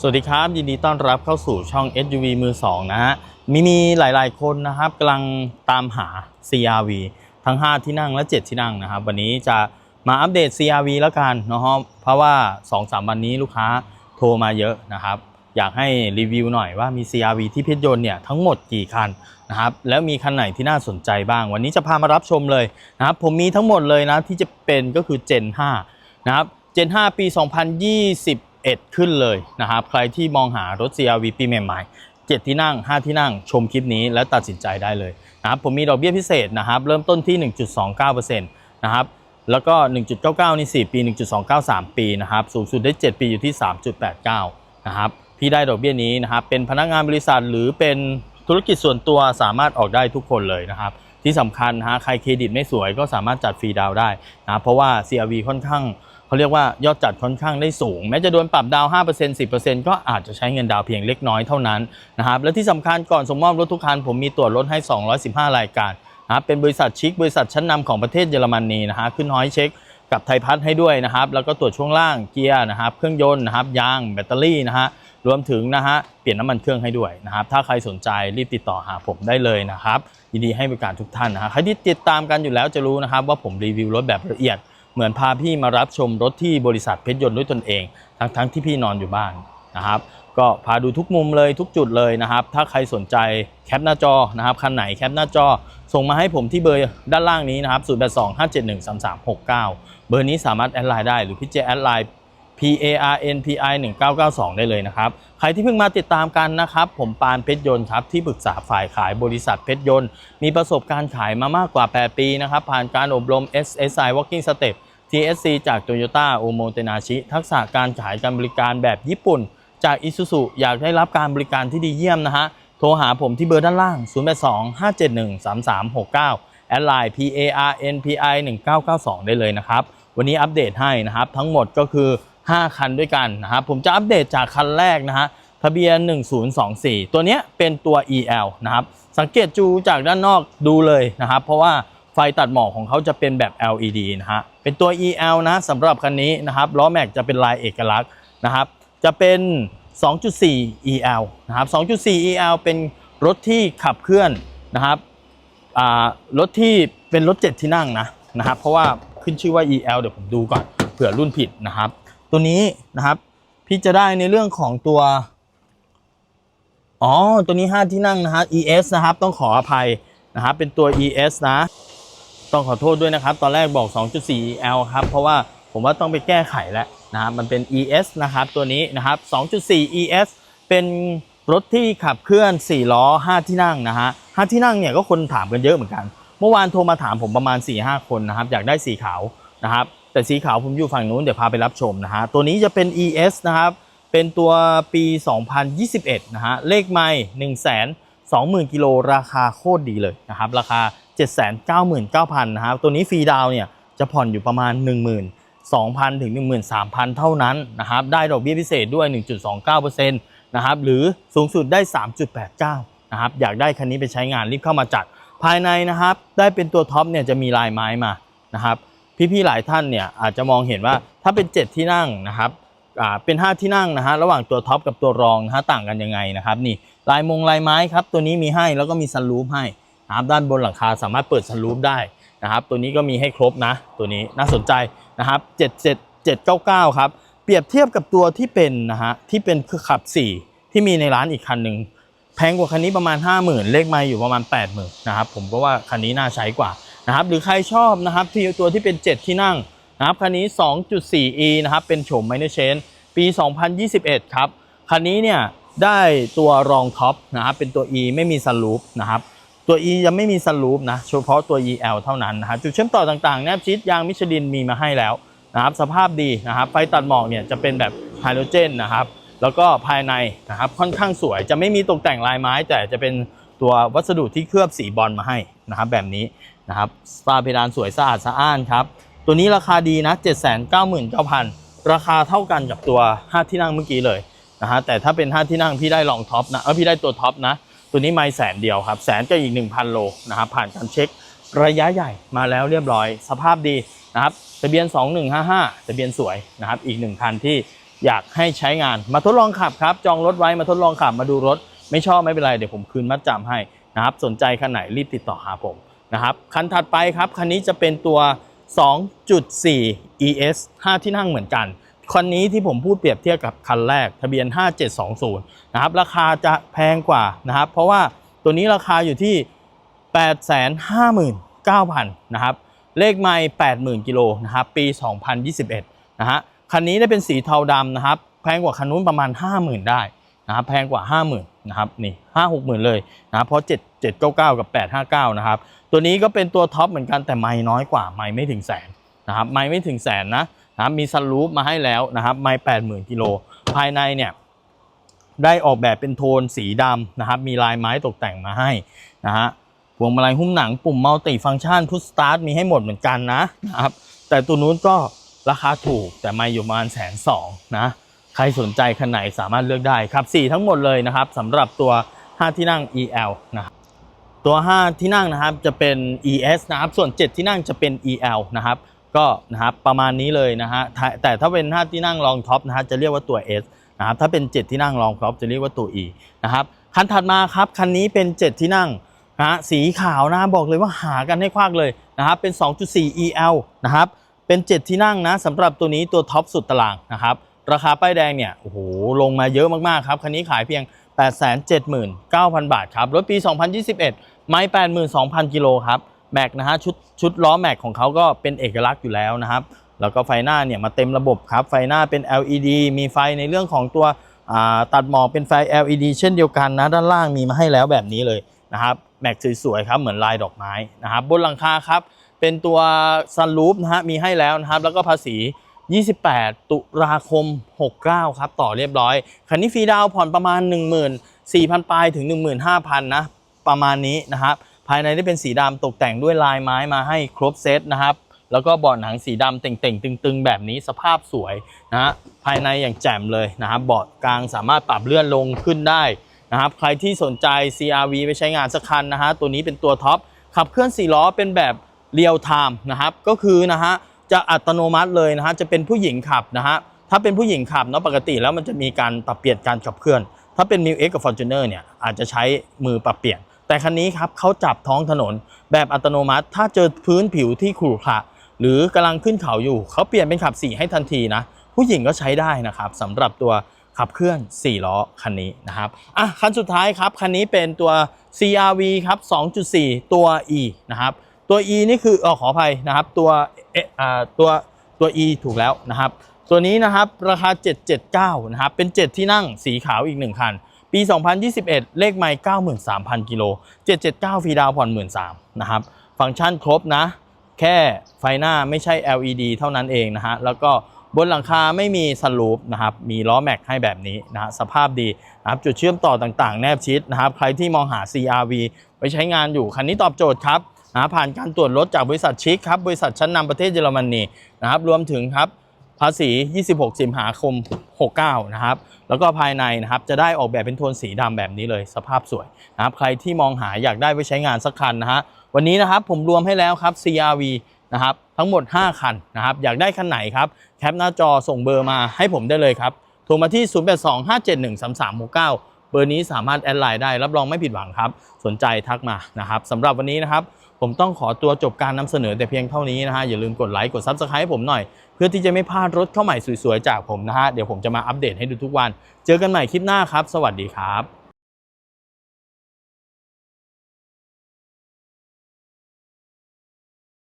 สวัสดีครับยินดีต้อนรับเข้าสู่ช่อง SUV มือ 2 นะฮะมีมีหลาย ๆ คนนะครับกำลังตามหา CRV ทั้ง 5 ที่นั่งและ 7 ที่นั่งนะครับ วันนี้จะมาอัปเดต CRV แล้วกันเนาะเพราะว่า 2-3 วันนี้ลูกค้าโทรมาเยอะนะครับ อยากให้รีวิวหน่อยว่ามี CRV ที่เพชรยนต์เนี่ยทั้งหมดกี่คันนะครับแล้วมีคันไหนที่น่าสนใจบ้าง วันนี้จะพามารับชมเลยนะครับผมมีทั้งหมดเลยนะที่จะเป็นก็คือ Gen 5นะครับ Gen 5 ปี 2021ขึ้นเลยนะครับ ใครที่มองหารถ CRV ปีใหม่ๆ7ที่นั่ง 5 ที่นั่ง ชมคลิปนี้แล้วตัดสินใจได้เลยนะครับ ผมมีดอกเบี้ยพิเศษนะครับ เริ่มต้นที่ 1.29%นะครับแล้วก็ 1.99 นี่ 4 ปี 1.293 ปีนะครับ สูงสุดได้ 7 ปีอยู่ที่ 3.89 นะครับ พี่ได้ดอกเบี้ยนี้นะครับ เป็นพนักงานบริษัทหรือเป็นธุรกิจส่วนตัวสามารถออกได้ทุกคนเลยนะครับ ที่สำคัญนะฮะ ใครเครดิตไม่สวยก็สามารถจัดฟรีดาวได้นะ เพราะว่า CRV ค่อนข้าง เขาเรียกว่ายอดจัดค่อนข้างได้สูง แม้จะโดนปรับดาวน์5% 10%ก็อาจจะใช้เงินดาวเพียงเล็กน้อยเท่านั้นนะครับและที่สำคัญก่อนส่งมอบรถทุกคันผมมีตรวจรถให้ 215 รายการนะครับเป็นบริษัทชิคบริษัทชั้นนำของประเทศเยอรมนีนะฮะขึ้นห้อยเช็คกับไทยพัฒน์ให้ด้วยนะครับ แล้วก็ตรวจช่วงล่างเกียร์นะครับ เครื่องยนต์นะครับยางแบตเตอรี่นะฮะรวมถึงนะฮะเปลี่ยนน้ำมันเครื่องให้ด้วยนะครับ ถ้าใครสนใจรีบติดต่อหาผมได้เลยนะครับยินดีให้บริการทุกท่านนะฮะใครที่ติดตามกันอยู่แล้วจะรู้นะครับ ว่าผมรีวิวรถแบบละเอียด เหมือนพาพี่มารับชมรถที่บริษัทเพชรยนต์ด้วยตนเอง ทั้งทั้งที่พี่นอนอยู่บ้านนะครับ ก็พาดูทุกมุมเลยทุกจุดเลยนะครับ ถ้าใครสนใจแคปหน้าจอนะครับคันไหนแคปหน้าจอ ส่งมาให้ผมที่เบอร์ด้านล่างนี้นะครับ 0 8 2 5 7 1 3 3 6 9 เบอร์นี้สามารถแอดไลน์ได้หรือพี่เจแอดไลน์ P A R N P I 1992 ได้เลยนะครับ ใครที่เพิ่งมาติดตามกันนะครับ ผมปานเพชรยนต์ครับ ที่ปรึกษาฝ่ายขายบริษัทเพชรยนต์ มีประสบการณ์ขายมามากกว่า 8 ปีนะครับ ผ่านการอบรม SSI Walking Step TSC จาก Toyota o m o t e n a s h i ทักษะการขายการบริการแบบญี่ปุ่น จาก Isuzu อยากได้รับการบริการที่ดีเยี่ยมนะฮะ โทรหาผมที่เบอร์ด้านล่าง 082 571 3369 แอดไลน์ P A R N P I 1992 ได้เลยนะครับ วันนี้อัปเดตให้นะครับ ทั้งหมดก็คือ 5 คันด้วยกันนะครับผมจะอัปเดตจากคันแรกนะฮะทะเบียน 1024 ตัวนี้เป็นตัว EL นะครับสังเกตจูจากด้านนอกดูเลยนะครับ เพราะว่าไฟตัดหมอกของเขาจะเป็นแบบ LED นะฮะเป็นตัว EL นะสำหรับคันนี้นะครับล้อแม็กจะเป็นลายเอกลักษณ์นะครับจะเป็น 2.4 EL นะครับ 2.4 EL เป็นรถที่ขับเคลื่อนนะครับรถที่เป็นรถ 7 ที่นั่งนะนะครับเพราะว่าขึ้นชื่อว่า EL เดี๋ยวผมดูก่อนเผื่อรุ่นผิดนะครับ ตัวนี้นะครับ พี่จะได้ในเรื่องของตัว อ๋อ ตัวนี้ 5 ที่นั่งนะฮะ ES นะครับ ต้องขออภัยนะครับ เป็นตัว ES นะ ต้องขอโทษด้วยนะครับ ตอนแรกบอก 2.4L ครับ เพราะว่าผมว่าต้องไปแก้ไขแล้วนะครับ มันเป็น ES นะครับ ตัวนี้นะครับ 2.4 ES เป็นรถที่ขับเคลื่อน 4 ล้อ 5 ที่นั่งนะฮะ 5 ที่นั่งเนี่ยก็คนถามกันเยอะเหมือนกัน เมื่อวานโทรมาถามผมประมาณ 4-5 คนนะครับ อยากได้สีขาวนะครับ แต่สีขาวผมอยู่ฝั่งนู้นเดี๋ยวพาไปรับชมนะฮะ ตัวนี้จะเป็น ES นะครับ เป็นตัวปี 2021 นะฮะ เลขไม่1 2 0 0 0 0 กิโลราคาโคตรดีเลยนะครับ ราคา 799,000นะครับตัวนี้ฟรีดาวเนี่ยจะผ่อนอยู่ประมาณ 12,000 ถึง 13,000 เท่านั้นนะครับ ได้ดอกเบี้ยพิเศษด้วย 1.29%นะครับ หรือสูงสุดได้ 3.89 นะครับ อยากได้คันนี้ไปใช้งานรีบเข้ามาจัด ภายในนะครับ ได้เป็นตัวท็อปเนี่ยจะมีลายไม้มานะครับ พี่ๆหลายท่านเนี่ยอาจจะมองเห็นว่าถ้าเป็น 7 ที่นั่งนะครับอ่าเป็น 5 ที่นั่งนะฮะระหว่างตัวท็อปกับตัวรองนะฮะต่างกันยังไงนะครับนี่ลายมงลายไม้ครับตัวนี้มีให้แล้วก็มีซันรูฟให้นะครับด้านบนหลังคาสามารถเปิดซันรูฟได้นะครับตัวนี้ก็มีให้ครบนะ ตัวนี้น่าสนใจนะครับ77799ครับเปรียบเทียบกับตัวที่เป็นนะฮะที่เป็นคือขับ 4 ที่มีในร้านอีกคันหนึ่งแพงกว่าคันนี้ประมาณ 50,000 เลขไมาอยู่ประมาณ 80,000นะครับผมก็ว่าคันนี้น่าใช้กว่า นะครับหรือใครชอบนะครับที่ตัวที่เป็น 7 ที่นั่งนะครับคันนี้ 2.4e นะครับเป็นโฉมไมเนเชนปี 2021 ครับ คันนี้เนี่ยได้ตัวรองท็อปนะครับเป็นตัว e ไม่มีซันรูฟนะครับตัว e ยังไม่มีซันรูฟนะเฉพาะตัว el เท่านั้นนะครับจุดเชื่อมต่อต่างๆ แนบชิดยางมิชลินมีมาให้แล้วนะครับสภาพดีนะครับไฟตัดหมอกเนี่ยจะเป็นแบบไฮโดรเจนนะครับแล้วก็ภายในนะครับค่อนข้างสวยจะไม่มีตกแต่งลายไม้ แต่จะเป็นตัววัสดุที่เคลือบสีบอลมาให้นะครับแบบนี้ นะครับสตาเพดานสวยสะอาดสะอ้านครับ ตัวนี้ราคาดีนะ 799,000 ราคาเท่ากันกับตัว 5 ที่นั่งเมื่อกี้เลยนะฮะแต่ถ้าเป็น 5 ที่นั่งพี่ได้รองท็อปนะเออพี่ได้ตัวท็อปนะ ตัวนี้ไม่แสนเดียวครับแสนกับอีก 1,000 โลนะครับผ่านการเช็คระยะใหญ่มาแล้วเรียบร้อย สภาพดีนะครับทะเบียน 2155ทะเบียนสวยนะครับอีกหนึ่งคันที่อยากให้ใช้งานมาทดลองขับครับจองรถไว้มาทดลองขับมาดูรถ ไม่ชอบไม่เป็นไรเดี๋ยวผมคืนมัดจำให้นะครับสนใจคันไหนรีบติดต่อหาผม นะครับคันถัดไปครับคันนี้จะเป็นตัว 2.4 ES 5 ที่นั่งเหมือนกันคันนี้ที่ผมพูดเปรียบเทียบกับคันแรก ทะเบียน 5720 นะครับ ราคาจะแพงกว่านะครับ เพราะว่าตัวนี้ราคาอยู่ที่ 859,000 นะครับ เลขไม่80,000 กิโลนะครับ ปี 2021 นะฮะ คันนี้ได้เป็นสีเทาดำนะครับ แพงกว่าคันนู้นประมาณ 50,000 ได้ นะครับแพงกว่า 50,000นะครับนี่5 60,000เลยนะครับเพราะ 7 799 กับ 859นะครับตัวนี้ก็เป็นตัวท็อปเหมือนกันแต่ไม่น้อยกว่าไม่ไม่ถึงแสนนะครับไม่ไม่ถึงแสนนะนะมีซันรูฟมาให้แล้วนะครับไม่80,000กิโลภายในเนี่ยได้ออกแบบเป็นโทนสีดำนะครับมีลายไม้ตกแต่งมาให้นะฮะพวงมาลัยหุ้มหนังปุ่มมัลติฟังก์ชันพุชสตาร์ทมีให้หมดเหมือนกันนะนะครับแต่ตัวนู้นก็ราคาถูกแต่ไม่อยู่ประมาณแสนสองนะ ใครสนใจคันไหนสามารถเลือกได้ครับ4ทั้งหมดเลยนะครับสำหรับตัว 5 ที่นั่ง EL นะครับตัว 5 ที่นั่งนะครับจะเป็น ES นะครับส่วน 7 ที่นั่งจะเป็น EL นะครับก็นะครับประมาณนี้เลยนะฮะแต่ถ้าเป็น 5 ที่นั่งรองท็อปนะฮะจะเรียกว่าตัว S นะครับถ้าเป็น 7 ที่นั่งรองท็อปจะเรียกว่าตัว E นะครับคันถัดมาครับคันนี้เป็น 7 ที่นั่งนะฮะสีขาวนะบอกเลยว่าหากันให้ควักเลยนะครับเป็น 2.4 EL นะครับเป็น 7 ที่นั่งนะสำหรับตัวนี้ตัวท็อปสุดตารางนะครับ ราคาป้ายแดงเนี่ยโอ้โหลงมาเยอะมากๆครับคันนี้ขายเพียง 879,000 บาทครับรถปี 2021 ไม้82,000 กิโลครับแม็กนะฮะชุดชุดล้อแม็กของเขาก็เป็นเอกลักษณ์อยู่แล้วนะครับ แล้วก็ไฟหน้าเนี่ยมาเต็มระบบครับ ไฟหน้าเป็น LED มีไฟในเรื่องของตัวตัดหมอกเป็นไฟ LED เช่นเดียวกันนะ ด้านล่างมีมาให้แล้วแบบนี้เลยนะครับแม็กสวยๆครับเหมือนลายดอกไม้นะครับบนหลังคาครับเป็นตัวซันรูฟนะฮะมีให้แล้วนะครับ แล้วก็ภาษี 28 ตุลาคม 69 ครับ ต่อเรียบร้อย คันนี้ฟรีดาวผ่อนประมาณ 14,000 ปลายถึง 15,000 นะ ประมาณนี้นะครับภายในได้เป็นสีดำตกแต่งด้วยลายไม้มาให้ครบเซตนะครับแล้วก็เบาะหนังสีดำเต่งๆ ตึง ๆ แบบนี้สภาพสวยนะฮะภายในอย่างแจ่มเลยนะครับเบาะกลางสามารถปรับเลื่อนลงขึ้นได้นะครับใครที่สนใจ CRV ไปใช้งานสักคันนะฮะตัวนี้เป็นตัวท็อปขับเคลื่อน4ล้อเป็นแบบเรียลไทม์นะครับก็คือนะฮะ จะอัตโนมัติเลยนะฮะจะเป็นผู้หญิงขับนะฮะถ้าเป็นผู้หญิงขับเนาะปกติแล้วมันจะมีการปรับเปลี่ยนการขับเคลื่อน ถ้าเป็น m ิ w X กับ Fortuner เนี่ยอาจจะใช้มือปรับเปลี่ยน แต่คันนี้ครับเขาจับท้องถนนแบบอัตโนมัติ ถ้าเจอพื้นผิวที่ขรุขระหรือกำลังขึ้นเขาอยู่เขาเปลี่ยนเป็นขับ 4 ให้ทันทีนะผู้หญิงก็ใช้ได้นะครับสำหรับตัวขับเคลื่อน 4 ล้อคันนี้นะครับอะคันสุดท้ายครับคันนี้เป็นตัว CRV ครับ 2.4 ตัว E นะครับ ตัว E นี่คือออขออภัยนะครับตัวเอออ่าตัวตัว E ถูกแล้วนะครับ ตัวนี้นะครับราคา 779นะครับเป็น 7 ที่นั่งสีขาวอีก 1 คัน ปี 2021 เลขไมล์93,000 กิโล 779 ฟรีดาวผ่อน 13,000นะครับฟังก์ชันครบนะ แค่ไฟหน้าไม่ใช่ LED เท่านั้นเองนะฮะแล้วก็บนหลังคาไม่มีสลูปนะครับ มีล้อแม็กให้แบบนี้นะฮะสภาพดีนะครับ จุดเชื่อมต่อต่างๆ แนบชิดนะครับ ใครที่มองหา CRV ไปใช้งานอยู่ คันนี้ตอบโจทย์ครับ นะผ่านการตรวจรถจากบริษัทชิคครับบริษัทชั้นนำประเทศเยอรมนีนะครับรวมถึงครับภาษี 26 สิงหาคม 69 นะครับ แล้วก็ภายในนะครับ จะได้ออกแบบเป็นโทนสีดำแบบนี้เลย สภาพสวยนะครับ ใครที่มองหาอยากได้ไว้ใช้งานสักคันนะฮะ วันนี้นะครับผมรวมให้แล้วครับ CRV นะครับ ทั้งหมด 5 คันนะครับ อยากได้คันไหนครับ แคปหน้าจอส่งเบอร์มาให้ผมได้เลยครับ โทรมาที่ 0825713369 เบอร์นี้สามารถแอดไลน์ได้ รับรองไม่ผิดหวังครับ สนใจทักมานะครับสำหรับวันนี้นะครับ ผมต้องขอตัวจบการนำเสนอแต่เพียงเท่านี้นะฮะ อย่าลืมกดไลค์กดซับสไคร b ์ผมหน่อย เพื่อที่จะไม่พลาดรถเข้าใหม่สวยๆ จากผมนะฮะ เดี๋ยวผมจะมาอัปเดตให้ดูทุกวัน เจอกันใหม่คลิปหน้าครับ สวัสดีครับ